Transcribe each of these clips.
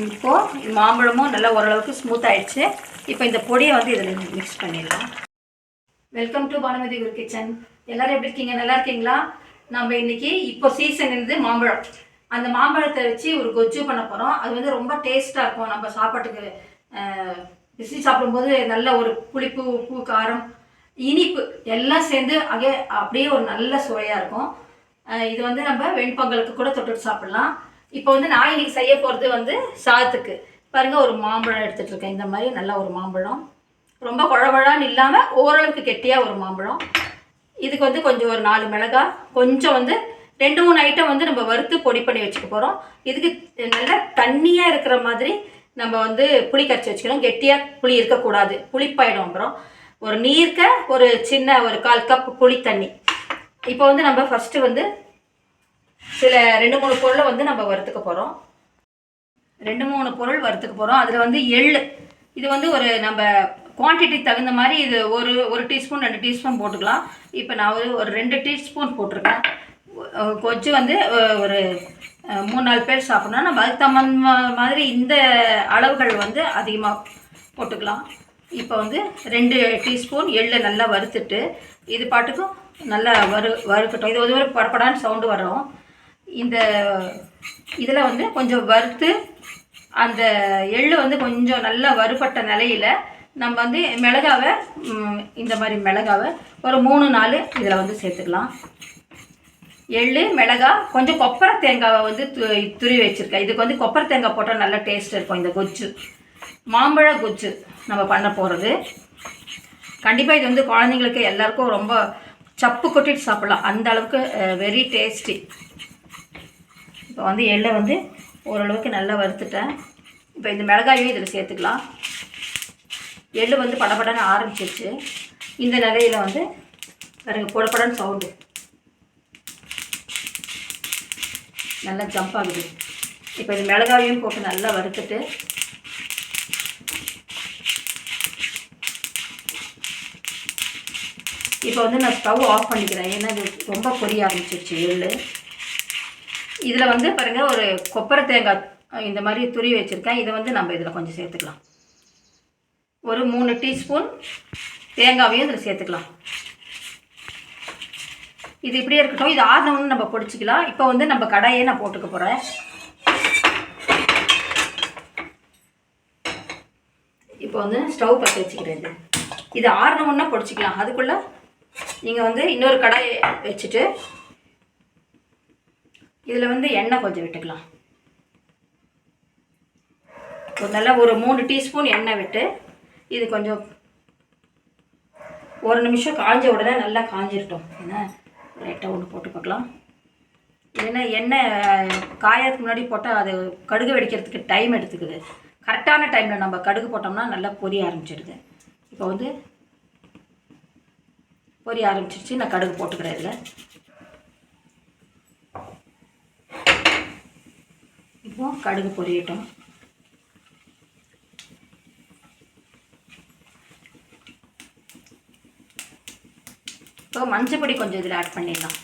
இப்போது மாம்பழமும் நல்லா ஓரளவுக்கு ஸ்மூத் ஆகிடுச்சு இப்போ இந்த பொடியை வந்து இதில் மிக்ஸ் பண்ணிடலாம். Welcome to Bhanumathi Guru kitchen எல்லோரும் எப்படி இருக்கீங்க? நல்லா இருக்கீங்களா? நம்ம இன்றைக்கி இப்போ சீசன் இருந்து மாம்பழம். அந்த மாம்பழத்தை வச்சு ஒரு கொஜ்ஜு பண்ண போகிறோம் அது வந்து ரொம்ப டேஸ்ட்டாக இருக்கும். நம்ம சாப்பாட்டுக்கு பிசி சாப்பிடும்போது நல்ல ஒரு புளிப்பு உப்பு காரம் இனிப்பு எல்லாம் சேர்ந்து அங்கே அப்படியே ஒரு நல்ல சுவையாக இருக்கும். இது வந்து நம்ம வெண்பொங்கலுக்கு கூட தொட்டுட்டு சாப்பிட்லாம். இப்போ வந்து நான் இன்னைக்கு செய்ய போகிறது வந்து சாத்துக்கு பாருங்கள் ஒரு மாம்பழம் எடுத்துகிட்டு இருக்கேன் இந்த மாதிரி நல்ல ஒரு மாம்பழம். ரொம்ப குழவழான்னு இல்லாமல் ஓரளவுக்கு கெட்டியாக ஒரு மாம்பழம். இதுக்கு வந்து கொஞ்சம் ஒரு நாலு மிளகாய். கொஞ்சம் வந்து ரெண்டு மூணு ஐட்டம் வந்து நம்ம வறுத்து பொடி பண்ணி வச்சுக்க போகிறோம் இதுக்கு நல்லா தண்ணியாக இருக்கிற மாதிரி நம்ம வந்து புளி கரைச்சி வச்சுக்கணும். கெட்டியாக புளி இருக்கக்கூடாது. புளிப்பாயிடும் அப்புறம். ஒரு நீர்க்க ஒரு சின்ன ஒரு கால் கப் புளி தண்ணி. இப்போ வந்து நம்ம ஃபஸ்ட்டு வந்து சில ரெண்டு மூணு பொருளை வந்து நம்ம வறுத்துக்க போகிறோம் ரெண்டு மூணு பொருள் வறுத்துக்க போகிறோம் அதில் வந்து எள் இது வந்து ஒரு நம்ம குவான்டிட்டி தகுந்த மாதிரி இது ஒரு ஒரு டீஸ்பூன் ரெண்டு டீஸ்பூன் போட்டுக்கலாம். இப்போ நான் ஒரு ஒரு ரெண்டு டீஸ்பூன் போட்டிருக்கேன். கொஞ்சம் வந்து ஒரு மூணு நாலு பேர் சாப்பிட்ணும் நம்ம அதுக்கு தகுந்த மாதிரி இந்த அளவுகள் வந்து அதிகமாக போட்டுக்கலாம். இப்போ வந்து ரெண்டு டீஸ்பூன் எள்ளை நல்லா வறுத்துட்டு இது பாட்டுக்கும் நல்லா வறு வறுக்கட்டும். இது ஒரு படப்படான்னு சவுண்டு வரும். இந்த இதில் வந்து கொஞ்சம் வறுத்து அந்த எள்ளு வந்து கொஞ்சம் நல்லா வறுபட்ட நிலையில நம்ம வந்து மிளகாவை இந்த மாதிரி மிளகாவை ஒரு மூணு நாலு இதில் வந்து சேர்த்துக்கலாம். எள்ளு மிளகாய் கொஞ்சம் கொப்பரை தேங்காவை வந்து து துருவி வச்சுருக்கேன். இதுக்கு வந்து கொப்பரை தேங்காய் போட்டால் நல்லா டேஸ்ட் இருக்கும். இந்த கொச்சு மாம்பழ கொச்சு நம்ம பண்ண போகிறது கண்டிப்பாக இது வந்து குழந்தைங்களுக்கு எல்லாருக்கும் ரொம்ப சப்பு கொட்டிட்டு சாப்பிட்லாம். அந்த அளவுக்கு வெரி டேஸ்டி இப்போ வந்து எள்ளை வந்து ஓரளவுக்கு நல்லா வறுத்துட்டேன். இப்போ இந்த மிளகாயும் இதில் சேர்த்துக்கலாம். எள்ளு வந்து படபடன்னு ஆரம்பிச்சிருச்சு. இந்த நிலையில் வந்து பாருங்க பொடப்படன்னு சவுண்டு. நல்லா ஜம்ப் ஆகுது. இப்போ இந்த மிளகாயும் போட்டு நல்லா வறுத்துட்டு இப்போ வந்து நான் ஸ்டவ் ஆஃப் பண்ணிக்கிறேன். ஏன்னா இது ரொம்ப பொரிய ஆரம்பிச்சிருச்சு எள்ளு. இதில் வந்து பாருங்கள் ஒரு கொப்பரை தேங்காய் இந்த மாதிரி துரி வச்சுருக்கேன். இதை வந்து நம்ம இதில் கொஞ்சம் சேர்த்துக்கலாம். ஒரு மூணு டீஸ்பூன் தேங்காவையும் இதில் சேர்த்துக்கலாம். இது இப்படியே இருக்கட்டும். இது ஆறினவுன்னு நம்ம பொடிச்சிக்கலாம். இப்போ வந்து நம்ம கடாயே நான் போட்டுக்க போகிறேன் இப்போ வந்து ஸ்டவ் பற்ற வச்சுக்கிறேன் இது. இது ஆறினவுன்னா பொடிச்சிக்கலாம். அதுக்குள்ளே நீங்கள் வந்து இன்னொரு கடாயை வச்சுட்டு இதில் வந்து எண்ணெய் கொஞ்சம் விட்டுக்கலாம். ஒரு நல்லா ஒரு மூணு டீஸ்பூன் எண்ணெய் விட்டு இது கொஞ்சம் ஒரு நிமிஷம் காஞ்ச உடனே நல்லா காஞ்சிருட்டோம். ஏன்னா லைட்டாக ஒன்று போட்டு பார்க்கலாம். ஏன்னா எண்ணெய் காயறதுக்கு முன்னாடி போட்டால் அது கடுகு வெடிக்கிறதுக்கு டைம் எடுத்துக்குது. கரெக்டான டைமில் நம்ம கடுகு போட்டோம்னா நல்லா பொரிய ஆரம்பிச்சிடுது. இப்போ வந்து பொரிய ஆரம்பிச்சிருச்சு. நான் கடுகு போட்டுக்கிறேன் இதில். இப்போ கடுகு பொரியட்டும். இப்போ மஞ்சப்பொடி கொஞ்சம் இதில் ஆட் பண்ணிடலாம்.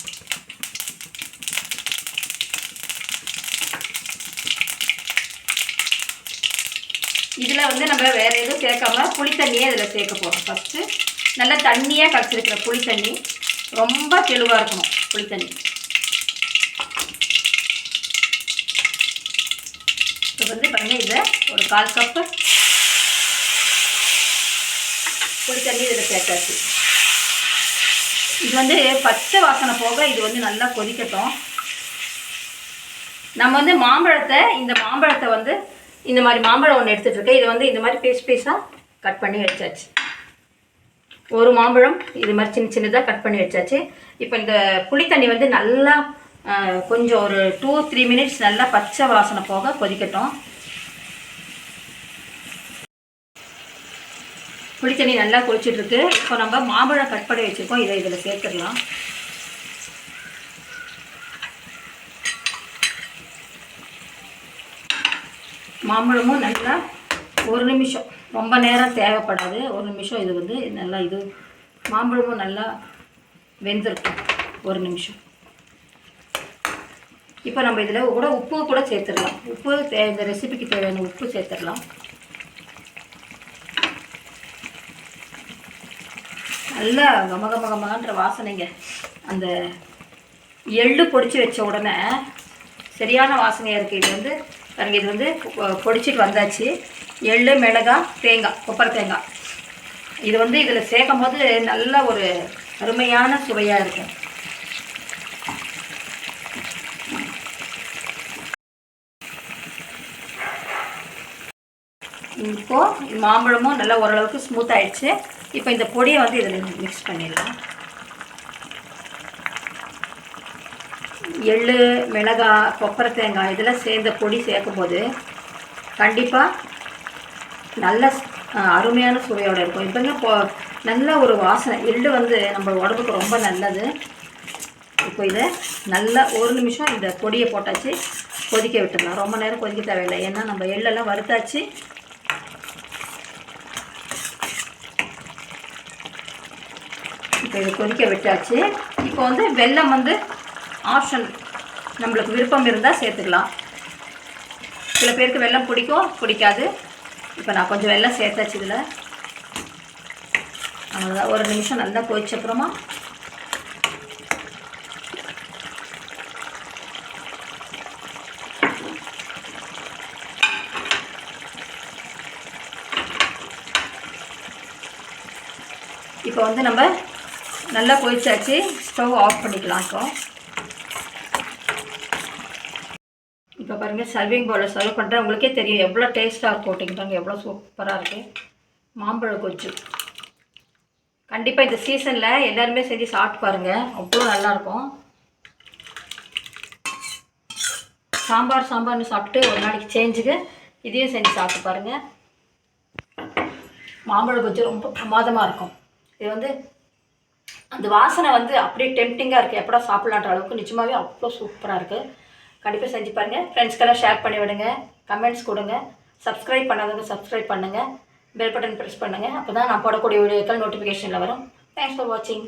இதில் வந்து நம்ம வேறு எதுவும் சேர்க்காம புளி தண்ணியே இதில் சேர்க்க போகிறோம் ஃபஸ்ட்டு நல்லா தண்ணியாக கரைச்சிருக்கிற புளி தண்ணி. ரொம்ப தெளிவாக இருக்கணும் புளி தண்ணி. இப்போ வந்து பாருங்கள் இதை ஒரு கால் கப்பு புளி தண்ணி இதில் சேர்த்தாச்சு. இது வந்து பச்சை வாசனை போக இது வந்து நல்லா கொதிக்கட்டும். நம்ம வந்து மாம்பழத்தை இந்த மாம்பழத்தை வந்து இந்த மாதிரி மாம்பழம் ஒன்று எடுத்துகிட்ருக்கேன் இதை வந்து இந்த மாதிரி பீஸ் பீஸாக கட் பண்ணி வச்சாச்சு. ஒரு மாம்பழம் இது மாதிரி சின்ன சின்னதாக கட் பண்ணி வச்சாச்சு. இப்போ இந்த புளி தண்ணி வந்து நல்லா கொஞ்சம் ஒரு டூ த்ரீ மினிட்ஸ் நல்லா பச்சை வாசனை போக கொதிக்கட்டும். புளித்தண்ணி நல்லா கொதிச்சிட்டு இப்போ நம்ம மாம்பழம் கட் பண்ணி வச்சுருக்கோம். இதை இதில் சேர்த்துடலாம். மாம்பழமும் நல்லா ஒரு நிமிஷம். ரொம்ப நேரம் தேவைப்படாது. ஒரு நிமிஷம் இது வந்து நல்லா இது மாம்பழமும் நல்லா வெந்திருக்கும். ஒரு நிமிஷம். இப்போ நம்ம இதில் கூட உப்பு கூட சேர்த்துடலாம். உப்பு தே இந்த ரெசிபிக்கு தேவையான உப்பு சேர்த்துடலாம். நல்லா கம கம கமகன்ற வாசனைங்க. அந்த எள்ளு பொடிச்சு வச்ச உடனே சரியான வாசனையாக இருக்குது இது வந்து பாருங்க இது வந்து பொடிச்சிட்டு வந்தாச்சு. எள்ளு மிளகாய் தேங்காய் கொப்பரை தேங்காய். இது வந்து இதில் சேர்க்கும் போது நல்ல ஒரு அருமையான சுவையாக இருக்கும். இப்போது மாம்பழமும் நல்லா ஓரளவுக்கு ஸ்மூத் ஆகிடுச்சு இப்போ இந்த பொடியை வந்து இதில் மிக்ஸ் பண்ணிடலாம். எள்ளு மிளகாய் கொப்பரை தேங்காய் இதெல்லாம் சேர்ந்த பொடி சேர்க்கும் போது கண்டிப்பாக நல்ல அருமையான சுவையோடு இருக்கும். இப்போங்க இப்போ நல்ல ஒரு வாசனை. எள்ளு வந்து நம்ம உடம்புக்கு ரொம்ப நல்லது. இப்போ இதை நல்லா ஒரு நிமிஷம் இந்த பொடியை போட்டாச்சு கொதிக்க விட்டுடலாம். ரொம்ப நேரம் கொதிக்க தேவையில்லை. ஏன்னா நம்ம எள்ளெல்லாம் வறுத்தாச்சு. இப்போ இது கொதிக்க விட்டாச்சு. இப்போ வந்து வெல்லம் வந்து ஆப்ஷன் நம்மளுக்கு விருப்பம் இருந்தால் சேர்த்துக்கலாம். சில பேருக்கு வெள்ளம் பிடிக்கும் பிடிக்காது. இப்போ நான் கொஞ்சம் வெல்லம் சேர்த்தாச்சு இதில். அவ்வளோதான் ஒரு நிமிஷம் நல்லா கொதிச்ச அப்புறமா இப்போ வந்து நம்ம நல்லா கொதிச்சாச்சு. ஸ்டவ் ஆஃப் பண்ணிக்கலாம் இப்போ. இப்போ பாருங்கள் சர்விங் பவுலில் சர்வ் பண்ணுறேன் உங்களுக்கே தெரியும் எவ்வளோ டேஸ்ட்டாக இருக்கும் ஓட்டிக்கிட்டாங்க எவ்வளோ சூப்பராக இருக்குது மாம்பழ கொச்சு. கண்டிப்பாக இந்த சீசனில் எல்லாருமே செஞ்சு சாப்பிட்டு பாருங்கள் அவ்வளோ நல்லாயிருக்கும் சாம்பார் சாம்பார்னு சாப்பிட்டு ஒரு நாளைக்கு சேஞ்சுக்கு இதையும் செஞ்சு சாப்பிட்டு பாருங்கள் மாம்பழ கொச்சு ரொம்ப பிரமாதமாக இருக்கும். இது வந்து அந்த வாசனை வந்து அப்படியே டெம்டிங்காக இருக்குது எப்படா சாப்பிட்லான்ற அளவுக்கு நிஜமாவே அவ்வளோ சூப்பராக இருக்குது கண்டிப்பாக செஞ்சு பாருங்கள் ஃப்ரெண்ட்ஸ்க்கெல்லாம் ஷேர் பண்ணி விடுங்க. கமெண்ட்ஸ் கொடுங்க. சப்ஸ்கிரைப் பண்ணாதவங்க சப்ஸ்கிரைப் பண்ணுங்கள் பெல் பட்டன் ப்ரெஸ் பண்ணுங்கள் அப்போ தான் நான் போடக்கூடிய வீடியோக்கள் நோட்டிஃபிகேஷனில் வரும். தேங்க்ஸ் ஃபார் வாட்சிங்